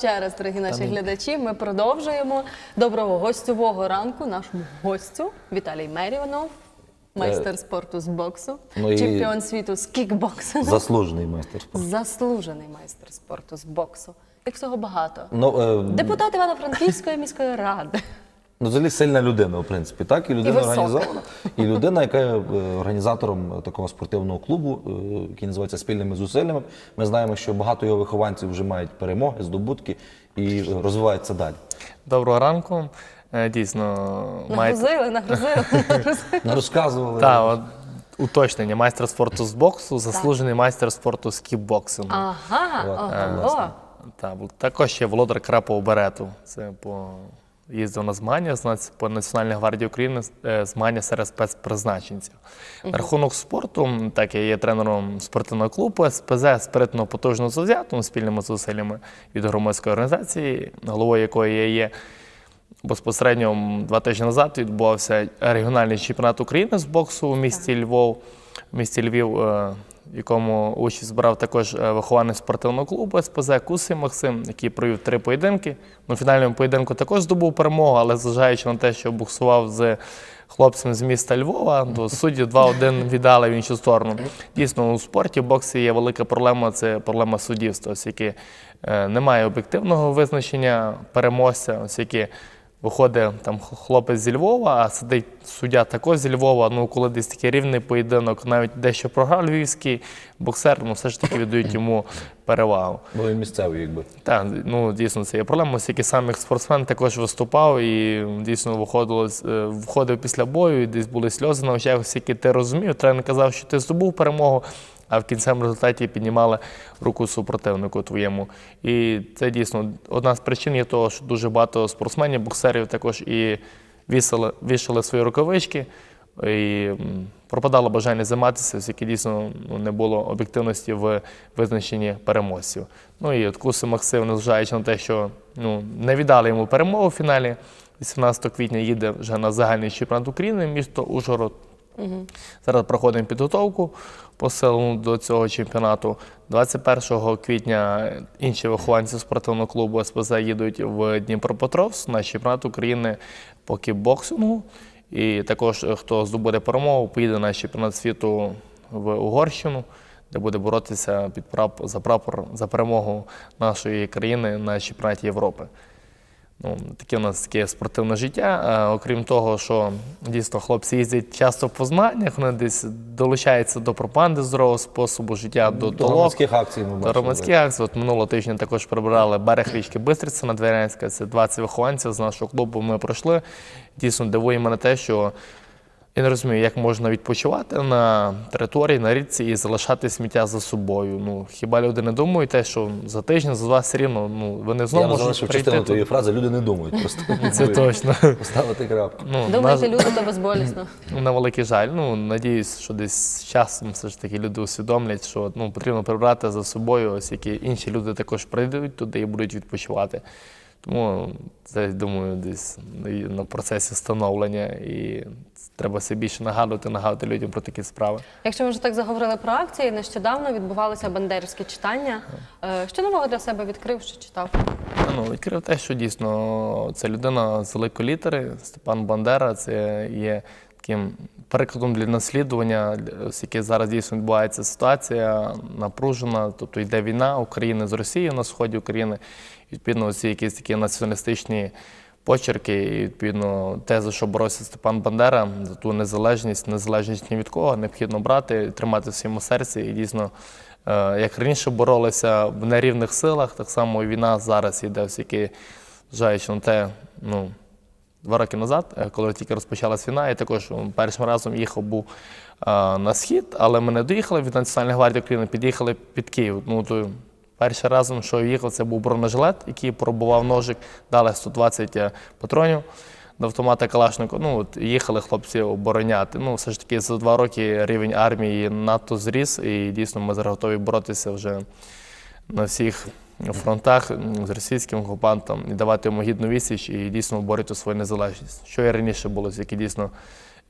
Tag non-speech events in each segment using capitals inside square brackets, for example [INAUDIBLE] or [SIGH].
Ще раз, дорогі наші глядачі. Ми продовжуємо доброго гостьового ранку нашому гостю Віталій Меріонов, майстер спорту з боксу, ну і- чемпіон світу з кікбоксу. Заслужений майстер спорту. заслужений майстер спорту з боксу. Як всього багато. Ну, е, Депутат Івано-Франківської міської ради. Ну, взагалі сильна людина, в принципі, так? І людина висока. організована. І [LAUGHS] людина, яка є е, організатором такого спортивного клубу, е, який називається Спільними зусиллями. Ми знаємо, що багато його вихованців вже мають перемоги, здобутки і розвиваються далі. Доброго ранку. Е, Дійсно, маєте Нагрузили, нагрузили, [LAUGHS] нагрузили. Розказували. та, от, уточнення. Майстер спорту з боксу, заслужений майстер спорту з кікбоксингу. Ага, ого. Та, також є володар крапового берету. Це по їздив на змагання з по Національній гвардії України е, змагання серед спецпризначенців. На рахунок спорту, так я є тренером спортивного клубу СПЗ спритно потужно завзятим спільними зусиллями від громадської організації, головою якої я є. Безпосередньо два тижні назад відбувався регіональний чемпіонат України з боксу у місті Львов, в місті Львів, е, в якому участь брав також е, вихованець спортивного клубу СПЗ Кусий Максим, який провів три поєдинки. На фінальному поєдинку також здобув перемогу, але зважаючи на те, що боксував з хлопцем з міста Львова, то судді 2-1 віддали в іншу сторону. Дійсно, у спорті в боксі є велика проблема це проблема суддівства, оскільки е, немає об'єктивного визначення переможця, оскільки Виходить там хлопець зі Львова, а сидить суддя також зі Львова. Ну, коли десь такий рівний поєдинок, навіть дещо програв львівський боксер, ну все ж таки віддають йому перевагу. Бо він місцевий, якби. Так, ну дійсно це є проблема, оскільки сам як спортсмен також виступав і дійсно виходило, е, входив після бою, і десь були сльози на очах, оскільки ти розумів, тренер казав, що ти здобув перемогу, а в кінцевому результаті піднімали руку супротивнику твоєму. І це дійсно одна з причин є того, що дуже багато спортсменів, боксерів також і вішали свої рукавички. І пропадало бажання займатися, оскільки дійсно ну, не було об'єктивності в визначенні переможців. Ну і от Куси Максим, незважаючи на те, що ну, не віддали йому перемогу в фіналі, 18 квітня їде вже на загальний чемпіонат України, місто Ужгород. Зараз проходимо підготовку посилену до цього чемпіонату. 21 квітня інші вихованці спортивного клубу СПЗ їдуть в Дніпропетровськ на чемпіонат України по кікбоксингу. І також, е, хто здобуде перемогу, поїде на чемпіонат світу в Угорщину, де буде боротися під прап... за прапор за перемогу нашої країни на чемпіонаті Європи. Ну, таке у нас таке спортивне життя. А, окрім того, що дійсно хлопці їздять часто по змаганнях, вони десь долучаються до пропанди здорового способу життя, до До громадських акцій ми до громадських акцій. От минулого тижня також прибирали берег річки Бистриця на Дверянська. Це 20 вихованців з нашого клубу. Ми пройшли. Дійсно дивує мене те, що я не розумію, як можна відпочивати на території, на річці і залишати сміття за собою. Ну хіба люди не думають те, що за тиждень, за два все рівно, ну вони знову Я можуть залишив прийти. твоєї фрази, люди не думають просто. [LAUGHS] Це точно. Поставити крапку. Ну, Думаєте, на, люди то безболісно. [LAUGHS] на великий жаль. Ну, надіюсь, що десь з часом все ж таки люди усвідомлять, що ну, потрібно прибрати за собою, оскільки інші люди також прийдуть туди і будуть відпочивати. Тому це, думаю, десь на процесі становлення і треба все більше нагадувати, нагадувати людям про такі справи. Якщо ми вже так заговорили про акції, нещодавно відбувалося бандерівське читання. Е, Що нового для себе відкрив, що читав? Ну, відкрив те, що дійсно це людина з великої літери, Степан Бандера, це є таким прикладом для наслідування, оскільки зараз дійсно відбувається ситуація напружена, тобто йде війна України з Росією на сході України. Відповідно, ці якісь такі націоналістичні почерки, і відповідно те, за що боровся Степан Бандера, за ту незалежність, незалежність ні від кого, необхідно брати, тримати в своєму серці і дійсно. Е, Як раніше боролися в нерівних силах, так само війна зараз йде, оскільки, зважаючи на те, ну, два роки назад, е, коли тільки розпочалась війна, я також першим разом їхав був е, на схід, але ми не доїхали від Національної гвардії України, під'їхали під Київ. Ну, то перший разом, що їхав, це був бронежилет, який пробував ножик, дали 120 е, патронів до автомата Калашникова. Ну, от їхали хлопці обороняти. Ну, все ж таки, за два роки рівень армії надто зріс, і дійсно ми зараз готові боротися вже на всіх фронтах з російським окупантом і давати йому гідну відсіч і дійсно борювати свою незалежність. Що і раніше було, які дійсно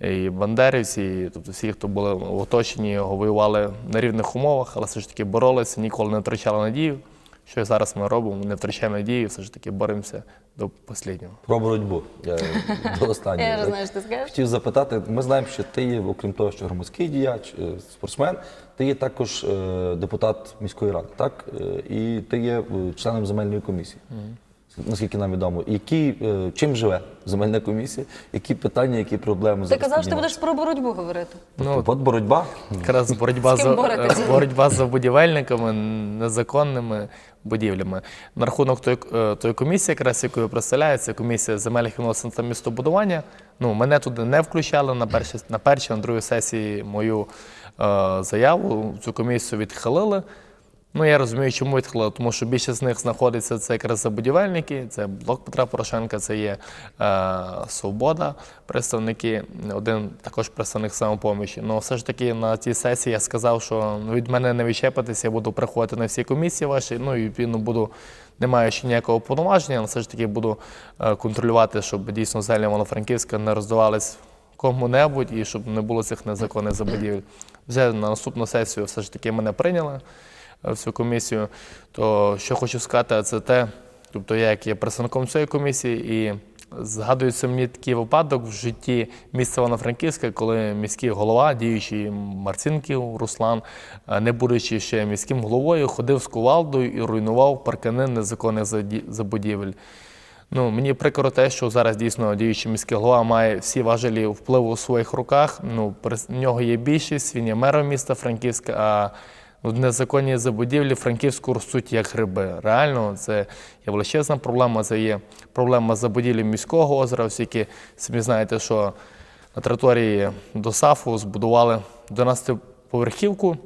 і бандерівці, і, тобто всі, хто були в оточенні його, воювали на рівних умовах, але все ж таки боролися, ніколи не втрачали надію, що і зараз ми робимо, не втрачаємо надії, все ж таки боремося до останнього. Про боротьбу е, [LAUGHS] до останнього. Я вже знаю, що ти скажеш. Хотів запитати, ми знаємо, що ти є, окрім того, що громадський діяч, е, спортсмен, ти є також е, депутат міської ради, так? Е, І ти є е, членом земельної комісії. Наскільки нам відомо, які, е, чим живе земельна комісія, які питання, які проблеми Ти казав, що ти будеш про боротьбу говорити. Ну, От боротьба. Якраз боротьба З за е, боротьба за будівельниками, незаконними будівлями. На рахунок тої, е, тої комісії, якраз яку я представляю, це комісія земельних відносин та містобудування. Ну, мене туди не включали на першій, на першій, на другій сесії мою е, заяву. Цю комісію відхилили. Ну, я розумію, чому відхилили, тому що більшість з них знаходиться це якраз забудівельники, це блок Петра Порошенка, це є е, Свобода, представники, один також представник самопомічі. Ну, все ж таки на цій сесії я сказав, що від мене не відчепитися, я буду приходити на всі комісії ваші, ну і відповідно буду, не маючи ніякого повноваження, але все ж таки буду е, контролювати, щоб дійсно землі Івано-Франківська не роздавались кому-небудь і щоб не було цих незаконних забудівель. Вже на наступну сесію все ж таки мене прийняли в цю комісію. То що хочу сказати, це те, тобто я як є представником цієї комісії, і згадується мені такий випадок в житті міста Івано-Франківська, коли міський голова, діючий Марцинків Руслан, е, не будучи ще міським головою, ходив з кувалдою і руйнував паркани незаконних забудівель. Ну, мені прикро те, що зараз дійсно діючий міський голова має всі важелі впливу у своїх руках. Ну, при нього є більшість, він є мером міста Франківська, а ну, незаконні забудівлі Франківську ростуть як гриби. Реально, це є величезна проблема. Це є проблема забудівлі міського озера, оскільки самі знаєте, що на території ДОСАФу збудували 12-поверхівку.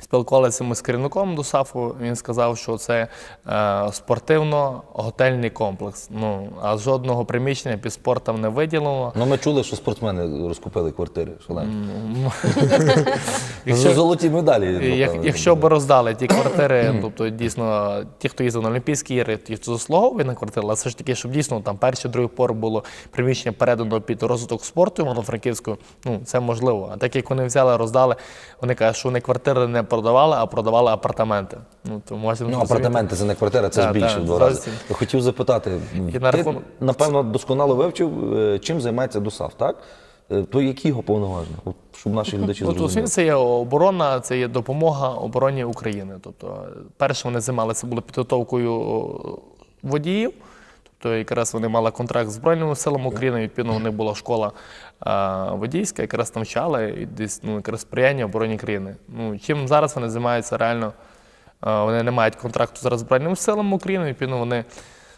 Спілкувалися ми з керівником ДОСАФу. Він сказав, що це е, спортивно-готельний комплекс. Ну а жодного приміщення під спортом не виділено. Ну, ми чули, що спортсмени розкупили квартири. шалені. [LAUGHS] Якщо- Золоті медалі. Як, якщо б роздали ті квартири, тобто дійсно ті, хто їздив на Олімпійські ігри, ті, хто заслуговує на квартиру, але все ж таки, щоб дійсно там перший, другий пор було приміщення передано під розвиток спорту Івано-Франківського, ну це можливо. А так як вони взяли, роздали, вони кажуть, що вони квартири не продавали, а продавали апартаменти. Ну то можна Ну, апартаменти це не квартира, це ж більше в два рази. Хотів запитати, І на ти, рахунок- напевно, досконало вивчив, е, чим займається ДОСАВ, так? Е, То які його повноваження? От, щоб наші глядачі Ну, зрозуміли. тут це є оборона, це є допомога обороні України. Тобто, перше вони займалися було підготовкою о, водіїв. Тобто, якраз вони мали контракт з Збройними силами України, відповідно, у них була школа а, водійська, якраз там вчали і десь ну, якраз сприяння обороні країни. Ну, чим зараз вони займаються реально? а, Вони не мають контракту зараз з Збройними силами України, відповідно, вони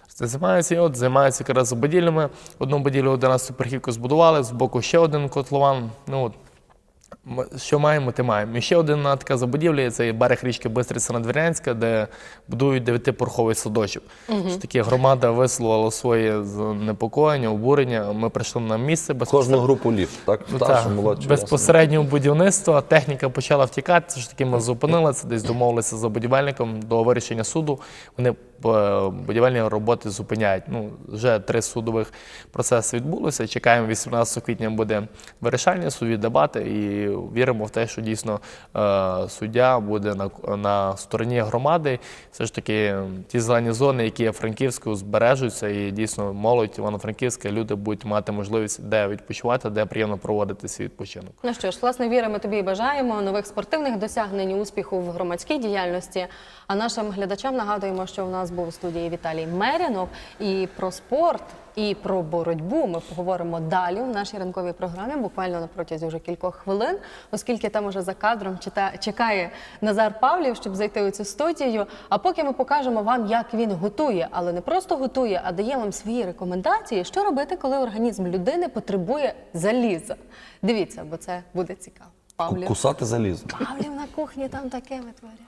займаються і от займаються якраз будівлями. Одну будівлю 11 поверхівку збудували, з боку ще один котлован. Ну, от, Що маємо, те маємо. І ще одна така забудівля це берег річки Бистриця Надвірнянська, де будують дев'ятипорховий садочок. Що таке громада висловила своє занепокоєння, обурення. Ми прийшли на місце Кожну групу ліфт, так? Ну, Старшу, так, молодшу. безпосередньо будівництво, техніка почала втікати. Ж таки ми зупинилися, десь домовилися за будівельником до вирішення суду. Вони е, будівельні роботи зупиняють. Ну, вже три судових процеси відбулося. Чекаємо, 18 квітня буде вирішальні судові дебати і віримо в те, що дійсно е, суддя буде на, стороні громади. Все ж таки, ті зелені зони, які є Франківською, збережуться, і дійсно молодь Івано-Франківська, люди будуть мати можливість де відпочивати, де приємно проводити свій відпочинок. Ну що ж, власне, віримо тобі і бажаємо нових спортивних досягнень, успіху в громадській діяльності. А нашим глядачам нагадуємо, що в нас був у студії Віталій Мерінов. І про спорт, і про боротьбу ми поговоримо далі у нашій ранковій програмі, буквально на протязі вже кількох хвилин, оскільки там уже за кадром чекає Назар Павлів, щоб зайти у цю студію. А поки ми покажемо вам, як він готує, але не просто готує, а дає вам свої рекомендації, що робити, коли організм людини потребує заліза. Дивіться, бо це буде цікаво. Павлів. Кусати залізо. Павлів на кухні там таке витворяє.